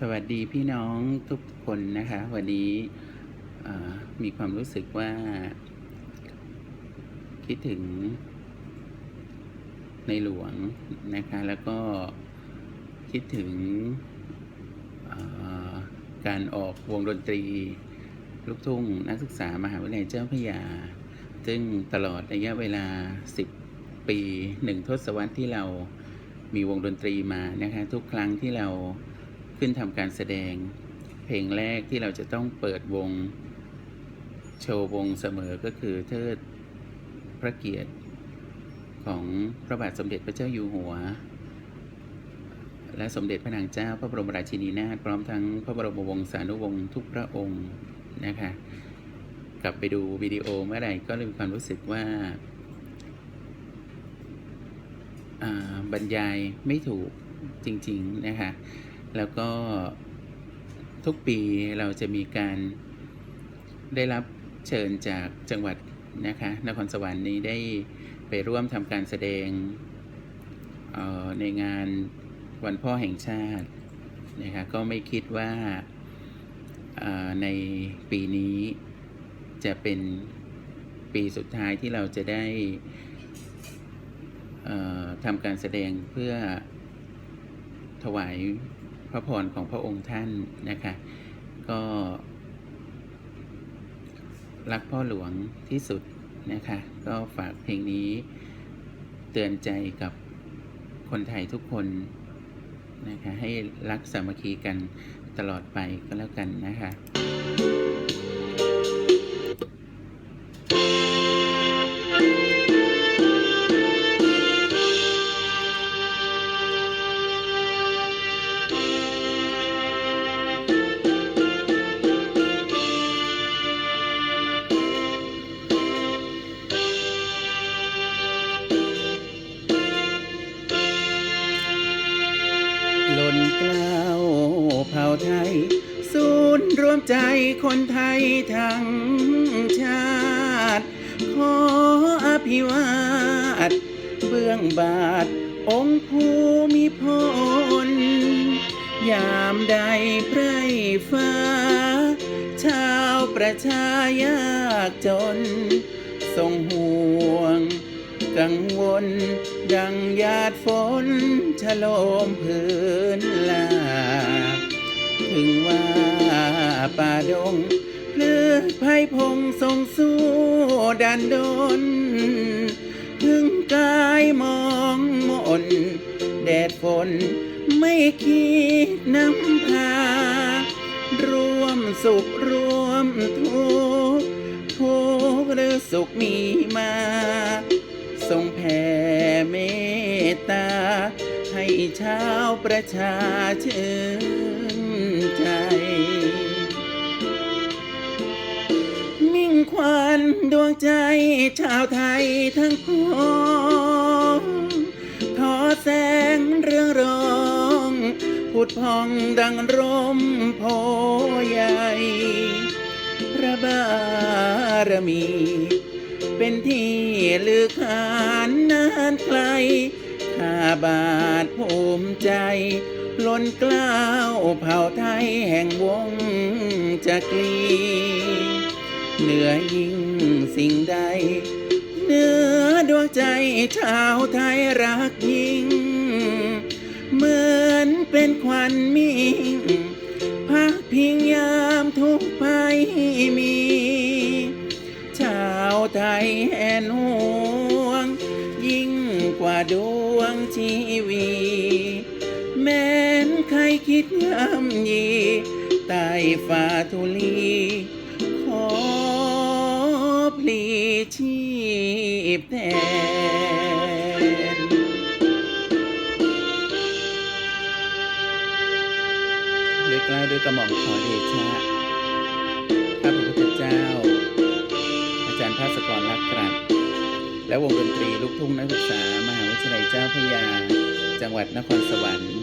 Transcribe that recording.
สวัสดีพี่น้องทุกคนนะคะ วันนี้มีความรู้สึกว่า คิดถึงในหลวงนะคะ แล้วก็คิดถึงการออกวงดนตรี ลูกทุ่งนักศึกษามหาวิทยาลัยเจ้าพระยา ซึ่งตลอดระยะเวลา 10 ปีหนึ่งทศวรรษที่เรามีวงดนตรีมานะคะ ทุกครั้งที่เรา ขึ้นทำการแสดง เพลงแรกที่เราจะต้องเปิดวง โชว์วงเสมอก็คือเทิดพระเกียรติของพระบาทสมเด็จพระเจ้าอยู่หัว และสมเด็จพระนางเจ้าพระบรมราชินีนาถพร้อมทั้งพระบรมวงศานุวงศ์ทุกพระองค์นะคะกลับไปดูวิดีโอเมื่อไหร่ก็เลยมีความรู้สึกว่าอ่าบรรยายไม่ถูกจริง ๆ นะคะ แล้วก็ทุกปีเราจะมีการได้รับเชิญจากจังหวัดนะคะนครสวรรค์นี้ได้ไปร่วมทำการแสดงออในงานวันพ่อแห่งชาตินะคะก็ไม่คิดว่าในปีนี้จะเป็นปีสุดท้ายที่เราจะได้ทำการแสดงเพื่อถวาย พระพรของพระองค์ท่านนะคะ ก็ รักพ่อหลวงที่สุดนะคะ ก็ฝากเพลงนี้เตือนใจกับคนไทยทุกคนนะคะให้รักสามัคคีกันตลอดไปก็แล้วกันนะคะ เกล้าวเผ่าไทย ศูนย์รวมใจคนไทยทั้งชาติ ขออภิวาทเบื้องบาท องค์ภูมิพล ยามใดไพรฟ้า ชาวประชายากจน ทรงห่วงกังวล ดังหยาดฝนชะโลมพื้นลาถึงว่าป่าดงพลือไผ่พงทรงสู้ดันดนถึงกายมองมนแดดฝนไม่คิดน้ำพา ร่วมสุขร่วมทุกข์ทุกข์หรือสุขมีมาทรงแผ่ เมตตา ให้ชาวประชาชื่นใจ มิ่งควันดวงใจชาวไทยทั้งพองทอแสงเรื่องรองผุดพองดังร่มโพใหญ่ พระบารมี เป็นที่ลือขานนานไกลข้าบาทภูมิใจ ล้นกล้าวเผ่าไทยแห่งวงจักรีเหนือยิ่งสิ่งใดเหนือดวงใจชาวไทยรักยิ่ง เหมือนเป็นควันมิ่งพักพิงยามทุกภัยมี ไทยแหนห่วง ยิ่งกว่าดวงชีวี แม้นใครคิดย่ำยีใต้ฝ่าทุลี ขอพลีชีพแทนด้วยกล้าวด้วยกระหม่อมขอเดชะ และวงดนตรีลูกทุ่งนักศึกษามหาวิทยาลัยเจ้าพระยา จังหวัดนครสวรรค์